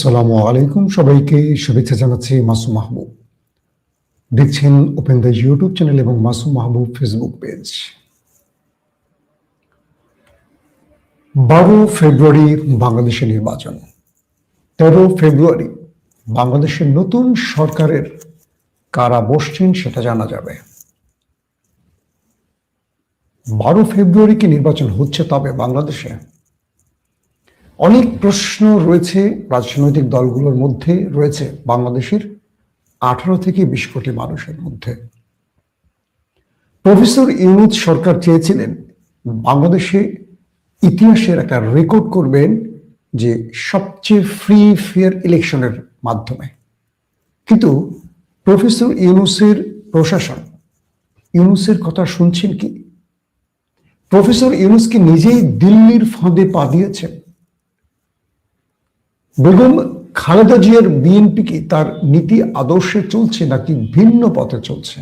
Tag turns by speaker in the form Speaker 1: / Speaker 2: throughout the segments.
Speaker 1: আসসালামু আলাইকুম সবাইকে শুভেচ্ছা জানাচ্ছি মাসুম মাহবুব। দেখছেন ওপেন দ্য ইউটিউব চ্যানেল এবং মাসুম মাহবুব ফেসবুক পেজ বারো ফেব্রুয়ারি বাংলাদেশের নির্বাচন। তেরো ফেব্রুয়ারি বাংলাদেশের নতুন সরকারের কারা বসছেন সেটা জানা যাবে। বারো ফেব্রুয়ারি কি নির্বাচন হচ্ছে তবে বাংলাদেশে অনেক প্রশ্ন রয়েছে, রাজনৈতিক দলগুলোর মধ্যে রয়েছে, বাংলাদেশের আঠারো থেকে বিশ কোটি মানুষের মধ্যে। প্রফেসর ইউনুদ সরকার চেয়েছিলেন বাংলাদেশে ইতিহাসের একটা রেকর্ড করবেন যে সবচেয়ে ফ্রি ফেয়ার ইলেকশনের মাধ্যমে। কিন্তু প্রফেসর ইউনুসের প্রশাসন, ইউনুসের কথা শুনছেন কি? প্রফেসর ইউনুসকে নিজেই দিল্লির ফাঁদে পা দিয়েছেন? বেগম খালেদা জিয়ার বিএনপি কি তার নীতি আদর্শে চলছে নাকি ভিন্ন পথে চলছে?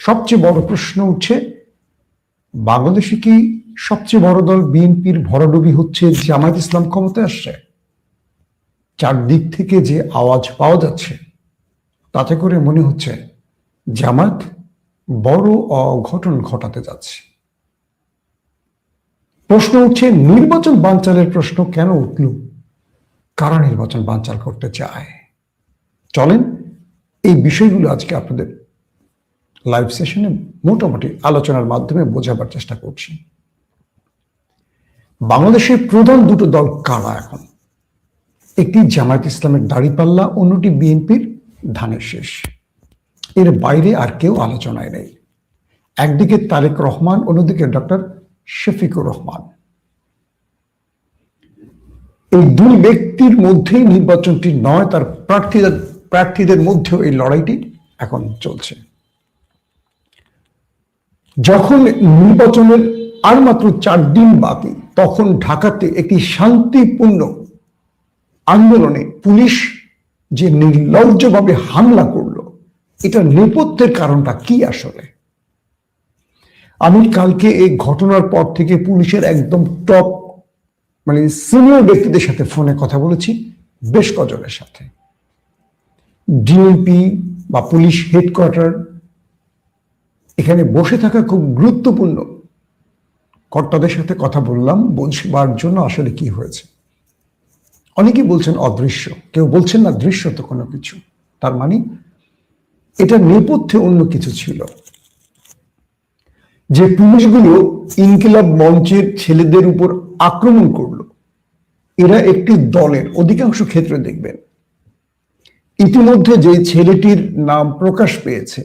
Speaker 1: সবচেয়ে বড় প্রশ্ন উঠছে, বাংলাদেশে কি সবচেয়ে বড় দল বিএনপির ভরাডুবি হচ্ছে জামায়াত ইসলাম ক্ষমতায় আসছে? চারদিক থেকে যে আওয়াজ পাওয়া যাচ্ছে, তাতে করে মনে হচ্ছে জামাত বড় অঘটন ঘটাতে যাচ্ছে। প্রশ্ন উঠছে, নির্বাচন বানচালের প্রশ্ন কেন উঠল? কারা নির্বাচন বানচাল করতে চায়? চলেন এই বিষয়গুলো আজকে আপনাদের লাইভ সেশনে মোটামুটি আলোচনার মাধ্যমে বোঝাবার চেষ্টা করছি। বাংলাদেশের প্রধান দুটো দল কারা এখন? একটি জামায়াত ইসলামের দাড়িপাল্লা, অন্যটি বিএনপির ধানের শেষ। এর বাইরে আর কেউ আলোচনায় নেই। একদিকে তারেক রহমান, অন্যদিকে ডক্টর শফিকুর রহমান। এই দুই ব্যক্তির মধ্যেই নির্বাচনটি নয়, তার প্রার্থীদের প্রার্থীদের মধ্যেও এই লড়াইটি এখন চলছে। যখন নির্বাচনের আর মাত্র চার দিন বাকি, তখন ঢাকাতে একটি শান্তিপূর্ণ আন্দোলনে পুলিশ যে নির্লজ্জভাবে হামলা করল, এটা নেপথ্যের কারণটা কি আসলে? আমি কালকে এই ঘটনার পর থেকে পুলিশের একদম টপ মানে সিনিয়র ব্যক্তিদের সাথে ফোনে কথা বলেছি, বেশ কজনের সাথে। ডিএমপি বা পুলিশ হেডকোয়ার্টার এখানে বসে থাকা খুব গুরুত্বপূর্ণ। কর্তাদের সাথে কথা বললাম বুঝবার জন্য আসলে কি হয়েছে। অনেকেই বলছেন অদৃশ্য, কেউ বলছেন না দৃশ্য তো কোনো কিছু। তার মানে এটা নেপথ্যে অন্য কিছু ছিল। যে পুলিশগুলো ইনকিলাব মঞ্চের ছেলেদের উপর আক্রমণ করল, এরা একটি দলের অধিকাংশ ক্ষেত্রে দেখবেন। ইতিমধ্যে যে ছেলেটির নাম প্রকাশ পেয়েছে,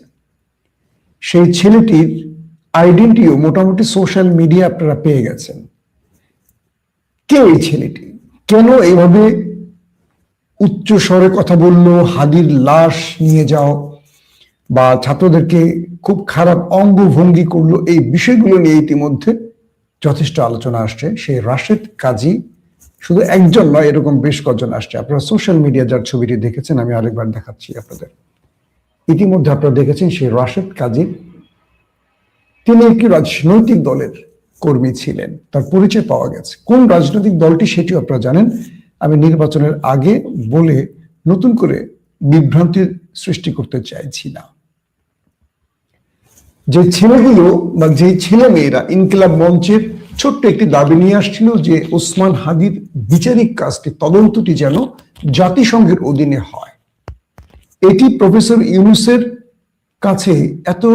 Speaker 1: সেই ছেলেটির আইডেন্টিটিও মোটামুটি সোশ্যাল মিডিয়া আপনারা পেয়ে গেছেন। কে এই ছেলেটি? কেন এইভাবে উচ্চ স্বরে কথা বলল, হাদির লাশ নিয়ে যাও বা ছাত্রদেরকে খুব খারাপ অঙ্গভঙ্গি করল, এই বিষয়গুলো নিয়ে ইতিমধ্যে যথেষ্ট আলোচনা আসছে। সেই রাশেদ কাজী শুধু একজন নয়, এরকম বেশ কজন আসছে। আপনারা সোশ্যাল মিডিয়া যার ছবিটি দেখেছেন, আমি আরেকবার দেখাচ্ছি আপনাদের। ইতিমধ্যে আপনারা দেখেছেন সেই রাশেদ কাজী, তিনি একটি রাজনৈতিক দলের কর্মী ছিলেন, তার পরিচয় পাওয়া গেছে। কোন রাজনৈতিক দলটি সেটিও আপনারা জানেন। আমি নির্বাচনের আগে বলে নতুন করে বিভ্রান্তির সৃষ্টি করতে চাইছি না। যে ছেলেগুলো বা যে ছেলে মেয়েরা ইনকিলাব মঞ্চের ছোট্ট একটি দাবি নিয়ে আসছিল যে ওসমান হাদির বিচারিক কাজটি, তদন্তটি যেন জাতিসংঘের অধীনে হয়। এটি প্রফেসর ইউনুসের কাছে এত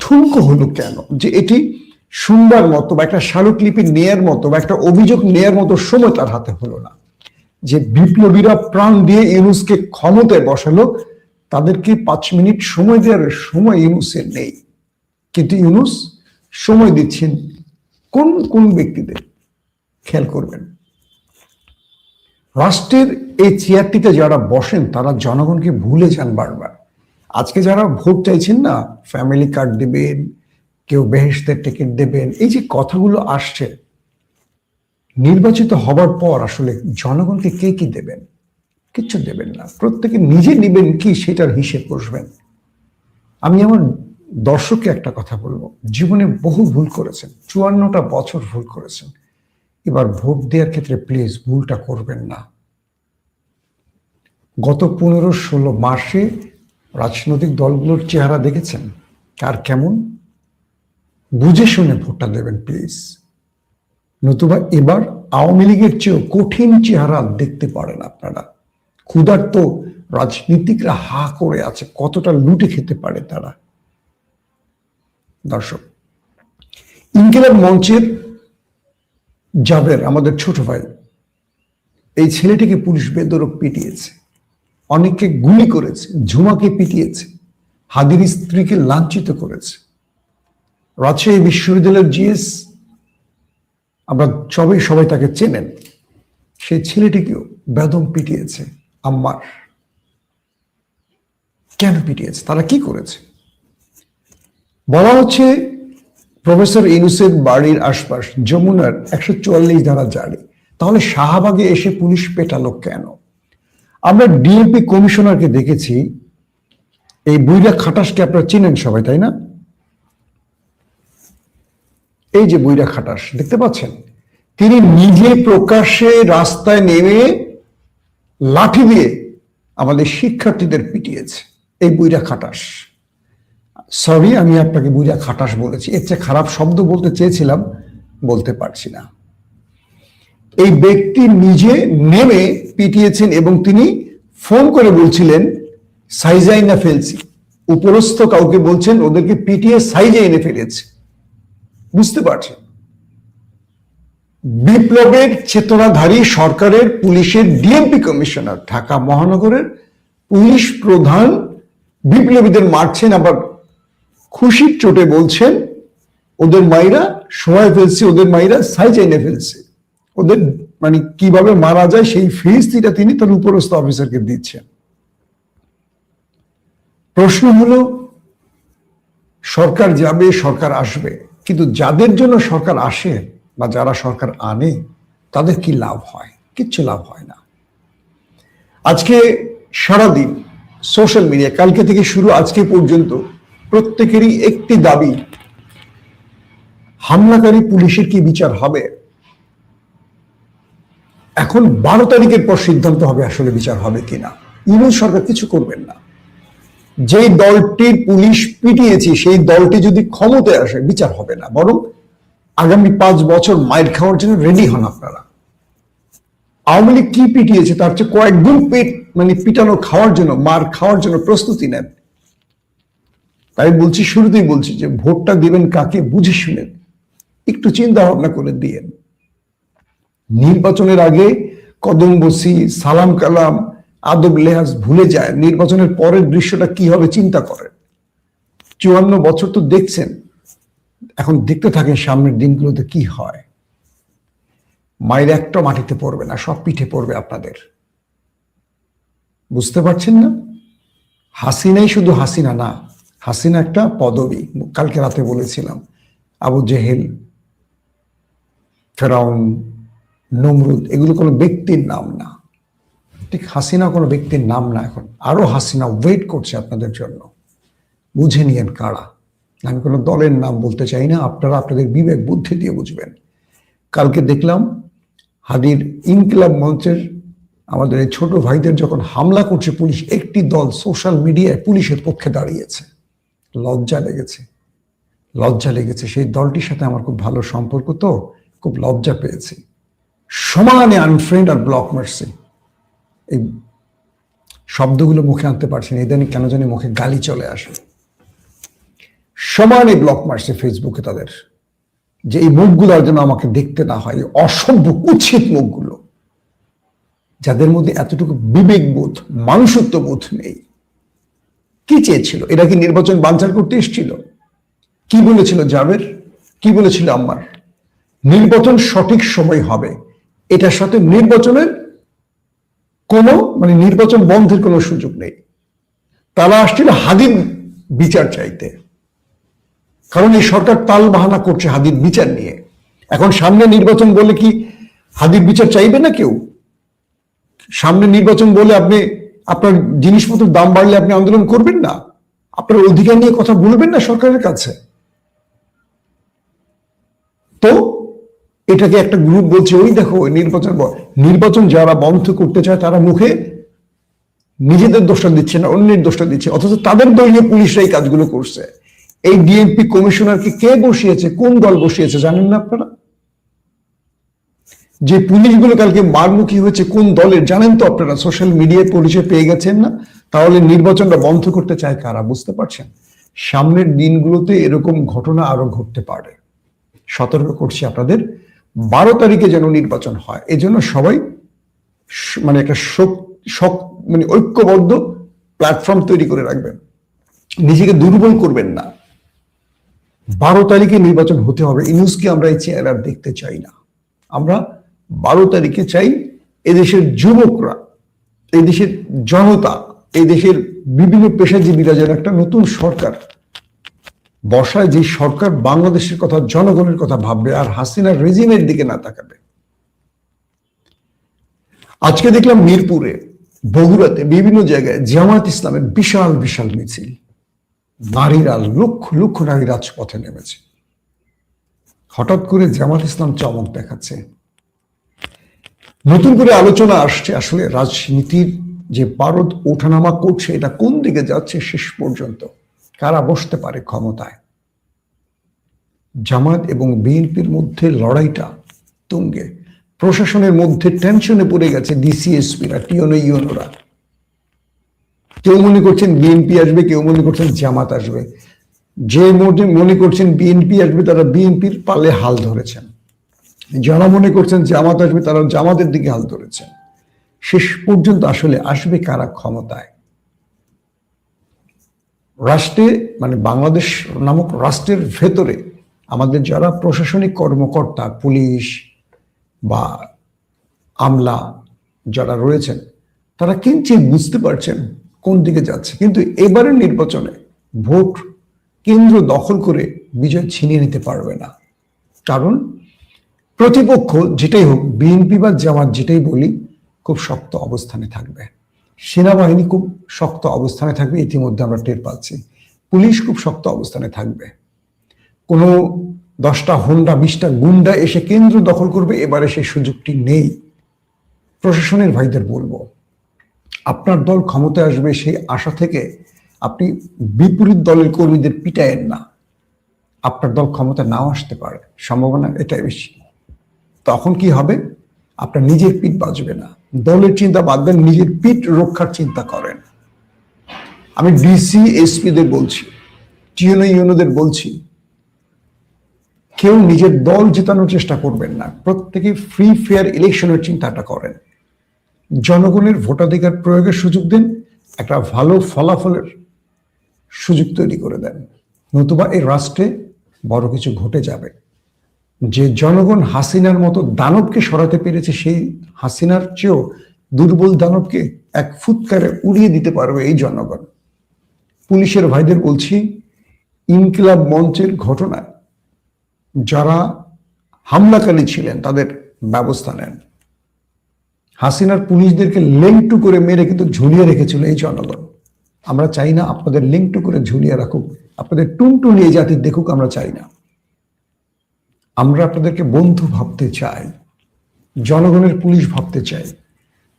Speaker 1: ঠুনকো হলো কেন? যে এটি শুনবার মতো বা একটা স্মারকলিপি নেয়ার মতো বা একটা অভিযোগ নেয়ার মতো সময় তার হাতে হলো না। যে বিপ্লবীরা প্রাণ দিয়ে ইউনুসকে ক্ষমতায় বসালো তাদেরকে পাঁচ মিনিট সময় দেওয়ার সময় ইউনুসের নেই। কিন্তু ইউনুস সময় দিচ্ছেন কোন কোন ব্যক্তিদের? খেয়াল করবেন। রাষ্ট্রের এই চেয়ারটিতে যারা বসেন, তারা জনগণকে ভুলে যান বারবার। আজকে যারা ভোট চাইছেন না ফ্যামিলি কার্ড দেবেন, কেউ বেহেস্তের টিকিট দেবেন, এই যে কথাগুলো আসছে, নির্বাচিত হবার পর আসলে জনগণকে কে, কি দেবেন? কিচ্ছু দেবেন না। প্রত্যেকে নিজে নেবেন কি সেটার হিসেব বসবেন। আমি আমার দর্শককে একটা কথা বলব, জীবনে বহু ভুল করেছেন, চুয়ান্নটা বছর ভুল করেছেন। এবার ভোট দেওয়ার ক্ষেত্রে প্লিজ ভুলটা করবেন না। গত পনেরো ষোলো মাসে রাজনৈতিক দলগুলোর চেহারা দেখেছেন? কার কেমন? বুঝে শুনে ভোটটা দেবেন প্লিজ নতুবা এবার আওয়ামী লীগের চেয়েও কঠিন চেহারা দেখতে পারেন আপনারা। ক্ষুধার্ত রাজনীতিকরা হা করে আছে, কতটা লুটে খেতে পারে তারা? দর্শক, ইনকিলাব মঞ্চের জাবের আমাদের ছোট ভাই, এই ছেলেটিকে পুলিশ বেদরক পিটিয়েছে, অনেককে গুলি করেছে, ঝুমাকে পিটিয়েছে হাদির স্ত্রীকে লাঞ্ছিত করেছে। রাজশাহী বিশ্ববিদ্যালয়ের জিএস, আমরা সবাই সবাই তাকে চেনেন, সেই ছেলেটিকেও বেদম পিটিয়েছে। আম্মার। কেন পিটিয়েছে? তারা কি করেছে? বলা হচ্ছে প্রফেসর ইনুসের বাড়ির আশপাশ যমুনার একশো চুয়াল্লিশ ধারা জারি। তাহলে শাহবাগে এসে পুলিশ পেটালো কেন? আমরা ডিএমপি কমিশনারকে দেখেছি, এই বুইরা খাটাসকে আপনারা চিনেন সবাই, তাই না? এই যে বুইরা খাটাস, দেখতে পাচ্ছেন? তিনি নিজে প্রকাশ্যে রাস্তায় নেমে লাঠি দিয়ে আমাদের শিক্ষার্থীদের পিটিয়েছে। এই বুইরা খাটাস। সরি আমি আপনাকে বুইরা খাটাস বলেছি। এর চেয়ে খারাপ শব্দ বলতে চেয়েছিলাম, বলতে পারছি না। এই ব্যক্তি নিজে নেমে পিটিয়েছেন এবং তিনি ফোন করে বলছিলেন, সাইজা এনে ফেলছি। উপরস্থ কাউকে বলছেন, ওদেরকে পিটিয়ে সাইজে এনে ফেলেছে। বুঝতে পারছেন? বিপ্লবের চেতনাধারী সরকারের পুলিশের ডিএমপি কমিশনার ঢাকা মহানগরের পুলিশ প্রধান বিপ্লবীদের মারছেন, আবার খুশির চোটে বলছেন, ওদের মাইরা সময় ফেলছে, ওদের মাইরা সাইজ এনে ফেলছে। ওদের মানে কীভাবে মারা যায় সেই ফিরিস্তিটা তিনি তার উপরস্থ অফিসারকে দিচ্ছেন। প্রশ্ন হলো, সরকার যাবে, সরকার আসবে, কিন্তু যাদের জন্য সরকার আসে বা যারা সরকার আনে, তাদের কি লাভ হয়? কিচ্ছু লাভ হয় না। আজকে সারাদিন সোশ্যাল মিডিয়া কালকে থেকে শুরু আজকে পর্যন্ত প্রত্যেকেরই একটি দাবি, হামলাকারী পুলিশের কি বিচার হবে? এখন বারো তারিখের পর সিদ্ধান্ত হবে আসলে বিচার হবে কিনা। ইউনিয়ন সরকার কিছু করবেন না। যে দলটি পুলিশ পিটিয়েছি, সেই দলটি যদি ক্ষমতায় আসে, বিচার হবে না। বরং আগামী পাঁচ বছর মাইর খাওয়ার জন্য রেডি হন আপনারা। আওয়ামী লীগ কি পিটিয়েছে তার চেয়ে কয়েক গুণ পেট মানে পিটানো খাওয়ার জন্য, মার খাওয়ার জন্য প্রস্তুতি নেন। তাই বলছি, শুরুতেই বলছি যে ভোটটা দিবেন কাকে বুঝে শুনেন। একটু চিন্তা ভাবনা করে দিয়েন। নির্বাচনের আগে কদম বসি সালাম কালাম, আদব লেহাজ ভুলে যায়। নির্বাচনের পরের দৃশ্যটা কি হবে চিন্তা করেন। চুয়ান্ন বছর তো দেখছেন। এখন দেখতে থাকেন সামনের দিনগুলোতে কি হয়। মায়ের একটা মাটিতে পড়বে না, সব পিঠে পড়বে আপনাদের। বুঝতে পারছেন না? হাসিনাই শুধু হাসিনা না, হাসিনা একটা পদবী, কালকে রাতে বলেছিলাম, আবু জেহেল, ফেরাউন, নমরুদ, এগুলো কোনো ব্যক্তির নাম না। ঠিক হাসিনা কোনো ব্যক্তির নাম না এখন। আরও হাসিনা ওয়েট করছে আপনাদের জন্য। বুঝে নিয়েন কারা। আমি কোনো দলের নাম বলতে চাই না, আপনারা আপনাদের বিবেক, বুদ্ধি দিয়ে বুঝবেন। কালকে দেখলাম হাদির ইনকিলাব মঞ্চের আমাদের এই ছোট ভাইদের যখন হামলা করছে পুলিশ, একটি দল সোশ্যাল মিডিয়ায় পুলিশের পক্ষে দাঁড়িয়েছে। লজ্জা লেগেছে। লজ্জা লেগেছে। সেই দলটির সাথে আমার খুব ভালো সম্পর্ক তো, খুব লজ্জা পেয়েছি। সমানে আনফ্রেন্ড আর ব্লক মারছে এই শব্দগুলো মুখে আনতে পারছি না, ইদানিং কেন জানি মুখে গালি চলে আসে। সমানে ব্লক মারছে ফেসবুকে তাদের। যে এই মুখগুলো যেন আমাকে দেখতে না হয় অসভ্য উচিত মুখগুলো। যাদের মধ্যে এতটুকু বিবেকবোধ মানুষত্ব বোধ নেই। কি চেয়েছিল? এরা কি নির্বাচন বাঞ্চাল করতে এসেছিল? কি বলেছিল জাবের? কি বলেছিল আম্মার? নির্বাচন সঠিক সময় হবে। এটার সাথে নির্বাচনের কোনো মানে নির্বাচন বন্ধের কোনো সুযোগ নেই। তারা আসছিল হাদির বিচার চাইতে। কারণ এই সরকার তাল বাহানা করছে হাদির বিচার নিয়ে। এখন সামনে নির্বাচন বলে কি হাদির বিচার চাইবে না কেউ? সামনে নির্বাচন বলে আপনি, আপনার জিনিসপত্রের দাম বাড়লে আপনি আন্দোলন করবেন না? আপনার অধিকার নিয়ে কথা বলবেন না সরকারের কাছে? তো এটাকে একটা গ্রুপ বলছে, ওই দেখো নির্বাচন নির্বাচন যারা বন্ধ করতে চায় তারা মুখে নিজেদের দোষটা দিচ্ছে না, অন্যের দোষটা দিচ্ছে, অথচ তাদের দলীয় পুলিশরা এই কাজগুলো করছে। এই ডিএমপি কমিশনারকে কে বসিয়েছে? কোন দল বসিয়েছে? জানেন না আপনারা? যে পুলিশগুলো কালকে মারমুখী হয়েছে কোন দলের? জানেন তো আপনারা, সোশ্যাল মিডিয়ায় পরিচয় পেয়ে গেছেন না? তাহলে নির্বাচনটা বন্ধ করতে চায় কারা? বুঝতে পারছেন? সামনের দিনগুলোতে এরকম ঘটনা আরও ঘটতে পারে। সতর্ক করছি আপনাদের। বারো তারিখে যেন নির্বাচন হয়, এজন্য সবাই মানে একটা শক মানে ঐক্যবদ্ধ প্ল্যাটফর্ম তৈরি করে রাখবেন। নিজেকে দুর্বল করবেন না। বারো তারিখে নির্বাচন হতে হবে। ইনুসকে আমরা এই চেহারা দেখতে চাই না। আমরা বারো তারিখে চাই এদেশের যুবকরা এই দেশের জনতা এই দেশের বিভিন্ন পেশাজীবীরা যেন একটা নতুন সরকার বসায়, যে সরকার বাংলাদেশের কথা, জনগণের কথা ভাববে আর হাসিনার রেজিমের দিকে না তাকাবে। আজকে দেখলাম মিরপুরে, বগুড়াতে বিভিন্ন জায়গায় জামাত ইসলামের বিশাল বিশাল মিছিল। নারীরা, লক্ষ লক্ষ নারী রাজপথে নেমেছে। হঠাৎ করে জামাত ইসলাম চমক দেখাচ্ছে। নতুন করে আলোচনা আসছে আসলে রাজনীতির যে পারদ ওঠানামা করছে, এটা কোন দিকে যাচ্ছে শেষ পর্যন্ত? কারা বসতে পারে ক্ষমতায়? জামাত এবং বিএনপির মধ্যে লড়াইটা তুঙ্গে। প্রশাসনের মধ্যে টেনশনে পড়ে গেছে ডিসিএসপিরা টিওনো ইউনোরা কেউ মনে করছেন বিএনপি আসবে, কেউ মনে করছেন জামাত আসবে। যে মনে করছেন বিএনপি আসবে, তারা বিএনপির পালে হাল ধরেছেন। যারা মনে করছেন জামাত আসবে, তারা জামাতের দিকে হাল ধরেছেন। শেষ পর্যন্ত আসলে আসবে কারা ক্ষমতায়? রাষ্ট্রে মানে বাংলাদেশ নামক রাষ্ট্রের ভেতরে আমাদের যারা প্রশাসনিক কর্মকর্তা, পুলিশ বা আমলা যারা রয়েছেন, তারা কিঞ্চিত বুঝতে পারছেন কোন দিকে যাচ্ছে? কিন্তু এবারের নির্বাচনে ভোট কেন্দ্র দখল করে বিজয় ছিনিয়ে নিতে পারবে না। কারণ প্রতিপক্ষ যেটাই হোক বিএনপি বা জামাত যেটাই বলি, খুব শক্ত অবস্থানে থাকবে। সেনাবাহিনী খুব শক্ত অবস্থানে থাকবে, ইতিমধ্যে আমরা টের পাচ্ছি। পুলিশ খুব শক্ত অবস্থানে থাকবে। কোনো দশটা হোন্ডা, বিশটা গুন্ডা এসে কেন্দ্র দখল করবে, এবারে সেই সুযোগটি নেই। প্রশাসনের ভাইদের বলব। আপনার দল ক্ষমতায় আসবে সেই আশা থেকে আপনি বিপরীত দলের কর্মীদের পিটায়েন না। আপনার দল ক্ষমতা নাও আসতে পারে, সম্ভাবনা এটাই বেশি। তখন কি হবে? আপনার নিজের পিঠ বাঁচবে না। দলের চিন্তা বাদ দেন, নিজের পিঠ রক্ষার চিন্তা করেন। আমি ডিসি এসপিদের বলছি টিউনো ইউনোদের বলছি, কেউ নিজের দল জেতানোর চেষ্টা করবেন না। প্রত্যেকে ফ্রি ফেয়ার ইলেকশনের চিন্তাটা করেন। জনগণের ভোটাধিকার প্রয়োগের সুযোগ দেন, একটা ভালো ফলাফলের সুযোগ তৈরি করে দেন। নতুবা এই রাষ্ট্রে বড় কিছু ঘটে যাবে। যে জনগণ হাসিনার মতো দানবকে সরাতে পেরেছে, সেই হাসিনার চেয়েও দুর্বল দানবকে এক ফুৎকারে উড়িয়ে দিতে পারবে এই জনগণ। পুলিশের ভাইদের বলছি, ইনকিলাব মঞ্চের ঘটনায় যারা হামলাকারী ছিলেন, তাদের ব্যবস্থা নেন। হাসিনার পুলিশদেরকে লেংটু করে মেরে কিন্তু ঝুলিয়ে রেখেছিল এই জনগণ। আমরা চাই না আপনাদের লেংটু করে ঝুলিয়ে রাখুক, আপনাদের টুনটুনি এই জাতির দেখুক, আমরা চাই না। আমরা আপনাদেরকে বন্ধু ভাবতে চাই, জনগণের পুলিশ ভাবতে চাই,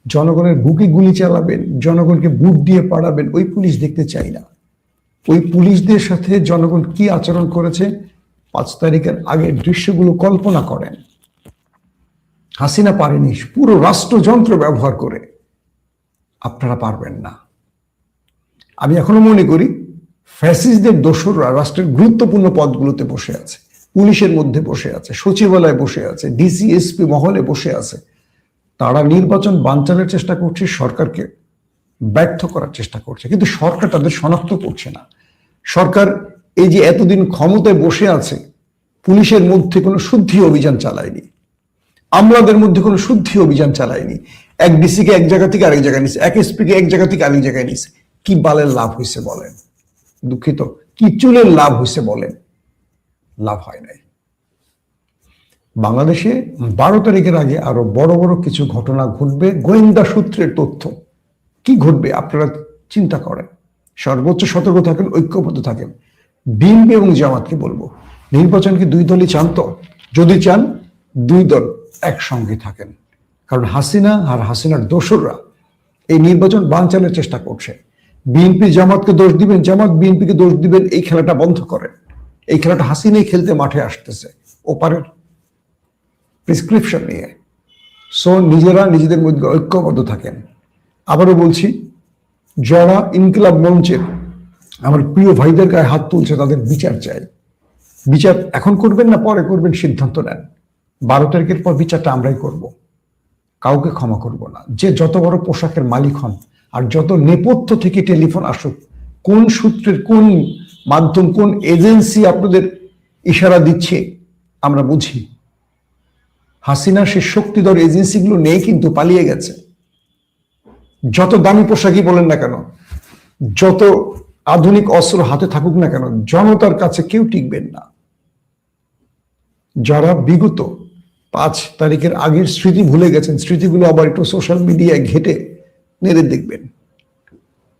Speaker 1: জনগণের বুকে গুলি চালাবেন, জনগণকে বুট দিয়ে পাড়াবেন, ওই পুলিশ দেখতে চাই না। ওই পুলিশদের সাথে জনগণ কি আচরণ করেছে, পাঁচ তারিখের আগের দৃশ্যগুলো কল্পনা করেন। হাসিনা পারেনি, পুরো রাষ্ট্রযন্ত্র ব্যবহার করে। আপনারা পারবেন না। আমি এখনও মনে করি, ফ্যাসিস্টদের দোসররা রাষ্ট্রের গুরুত্বপূর্ণ পদগুলোতে বসে আছে, পুলিশের মধ্যে বসে আছে, সচিবালয়ে বসে আছে ডিসি এসপি মহলে বসে আছে। তারা নির্বাচন বানচালের চেষ্টা করছে, সরকারকে ব্যর্থ করার চেষ্টা করছে। কিন্তু সরকার তাদের শনাক্ত করছে না। সরকার এই যে এতদিন ক্ষমতায় বসে আছে, পুলিশের মধ্যে কোনো শুদ্ধি অভিযান চালায়নি। আমলাদের মধ্যে কোনো শুদ্ধি অভিযান চালায়নি। এক ডিসিকে এক জায়গা থেকে আরেক জায়গায় নিছে, এক এসপিকে এক জায়গা থেকে আরেক জায়গায় নিছে। কি বালের লাভ হয়েছে বলেন? দুঃখিত। কি চুলের লাভ হয়েছে বলেন? লাভ হয় নাই। বাংলাদেশে বারো তারিখের আগে আরও বড় বড় কিছু ঘটনা ঘটবে, গোয়েন্দা সূত্রের তথ্য। কি ঘটবে আপনারা চিন্তা করেন। সর্বোচ্চ সতর্ক থাকেন, ঐক্যবদ্ধ থাকেন। বিএনপি এবং জামাতকে বলব নির্বাচনকে দুই দলই চান তো? যদি চান, দুই দল। একসঙ্গে থাকেন। কারণ হাসিনা আর হাসিনার দোসররা এই নির্বাচন বানচালের চেষ্টা করছে। বিএনপি জামাতকে দোষ দিবেন, জামাত বিএনপিকে দোষ দিবেন, এই খেলাটা বন্ধ করেন। এই খেলাটা হাসিনাই খেলতে মাঠে আসতেছে। ওপারের প্রেসক্রিপশন নিয়ে। সো নিজেরা নিজেদের মধ্যে ঐক্যবদ্ধ থাকেন। আবারও বলছি, যারা ইনকিলাব মঞ্চের আমার প্রিয় ভাইদের গায়ে হাত তুলছে, তাদের বিচার চাই। বিচার এখন করবেন না, পরে করবেন, সিদ্ধান্ত নেন। বারো তারিখের পর বিচারটা আমরাই করব। কাউকে ক্ষমা করব না। যে যত বড় পোশাকের মালিক হন আর যত নেপথ্য থেকে টেলিফোন আসুক, কোন সূত্রের, কোন মাধ্যম, কোন এজেন্সি আপনাদের ইশারা দিচ্ছে, আমরা বুঝি। হাসিনা সে শক্তিধর এজেন্সিগুলো নেই কিন্তু পালিয়ে গেছে। যত দামি পোশাকই বলেন না কেন, যত আধুনিক অস্ত্র হাতে থাকুক না কেন, জনতার কাছে কেউ টিকবেন না। যারা বিগত পাঁচ তারিখের আগের স্মৃতি ভুলে গেছেন। স্মৃতিগুলো আবার একটু সোশ্যাল মিডিয়ায় ঘেটে নেড়ে দেখবেন।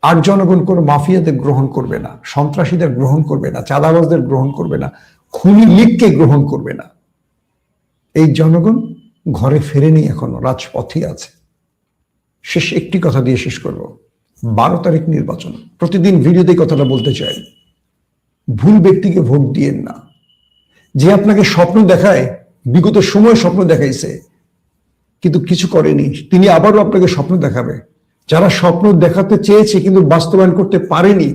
Speaker 1: আর জনগণ কোনো মাফিয়াদের গ্রহণ করবে না, সন্ত্রাসীদের গ্রহণ করবে না, চাঁদাবাজদের গ্রহণ করবে না, খুনি লীগকে গ্রহণ করবে না। এই জনগণ ঘরে ফেরেনি এখনও, রাজপথে আছে। শেষ একটি কথা দিয়ে শেষ করব। বারো তারিখ নির্বাচন। প্রতিদিন ভিডিওতে কথাটা বলতে চাই। ভুল ব্যক্তিকে ভোট দিয়েন না। যে আপনাকে স্বপ্ন দেখায় বিগত সময় স্বপ্ন দেখাইছে, কিন্তু কিছু করেনি। তিনি আবারও আপনাকে স্বপ্ন দেখাবে। যারা স্বপ্ন দেখাতে চেয়েছে, কিন্তু বাস্তবায়ন করতে পারেনি,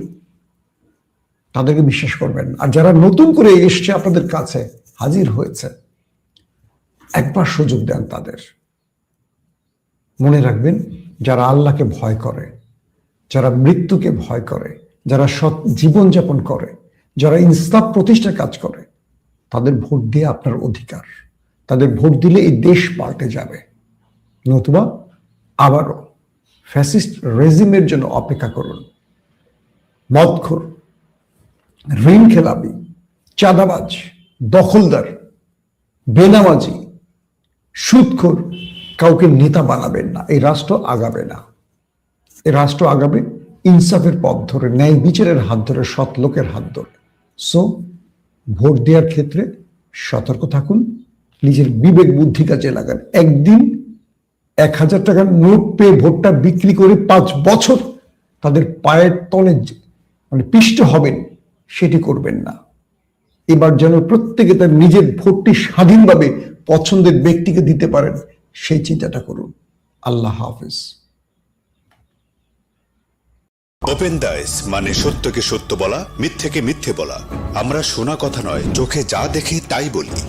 Speaker 1: তাদেরকে বিশ্বাস করবেন। আর যারা নতুন করে এসছে আপনাদের কাছে, হাজির হয়েছে। একবার সুযোগ দেন তাদের। মনে রাখবেন, যারা আল্লাহকে ভয় করে, যারা মৃত্যুকে ভয় করে, যারা সৎ জীবনযাপন করে, যারা ইনসাফ প্রতিষ্ঠার কাজ করে, তাদের ভোট দিয়ে আপনার অধিকার। তাদের ভোট দিলে এই দেশ পাল্টে যাবে। নতুবা আবারও ফ্যাসিস্ট রেজিমের জন্য অপেক্ষা করুন। মদখোর ঋণ খেলাপি চাঁদাবাজ, দখলদার, বেনামাজি, সুদখোর কাউকে নেতা বানাবেন না, এই রাষ্ট্র আগাবে না। এই রাষ্ট্র আগাবে ইনসাফের পথ ধরে, ন্যায় বিচারের হাত ধরে সৎ লোকের হাত ধরে। সো ভোট দেওয়ার ক্ষেত্রে সতর্ক থাকুন। নিজের বিবেক বুদ্ধি কাজে লাগান। একদিন এক হাজার টাকার নোট পেয়ে ভোটটা বিক্রি করে পাঁচ বছর তাদের পায়ের তলে মানে পিষ্ট হবেন, সেটি করবেন না। এবার যেন প্রত্যেকে তার নিজের ভোটটি স্বাধীনভাবে পছন্দের ব্যক্তিকে দিতে পারেন, সেই চিন্তাটা করুন। আল্লাহ হাফিজ।
Speaker 2: ওপেন দাইস মানে সত্যকে সত্য বলা, মিথ্যেকে মিথ্যে বলা। আমরা শোনা কথা নয়, চোখে যা দেখি তাই বলি।